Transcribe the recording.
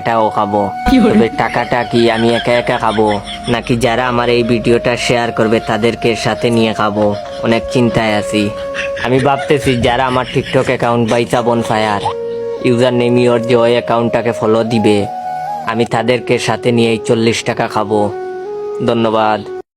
টাকাটাও খাব। তবে টাকাটা কি আমি একা একা খাব? নাকি যারা আমার এই ভিডিওটা শেয়ার করবে তাদেরকে সাথে নিয়ে খাব? অনেক চিন্তায় আছি। আমি ভাবতেছি যারা আমার টিকটক অ্যাকাউন্ট বাইচা বনফায়ার ইউজার নেম ইওর যে ওই অ্যাকাউন্টটাকে ফলো দিবে। আমি তাদেরকে সাথে নিয়ে এই চল্লিশ টাকা খাব। ধন্যবাদ।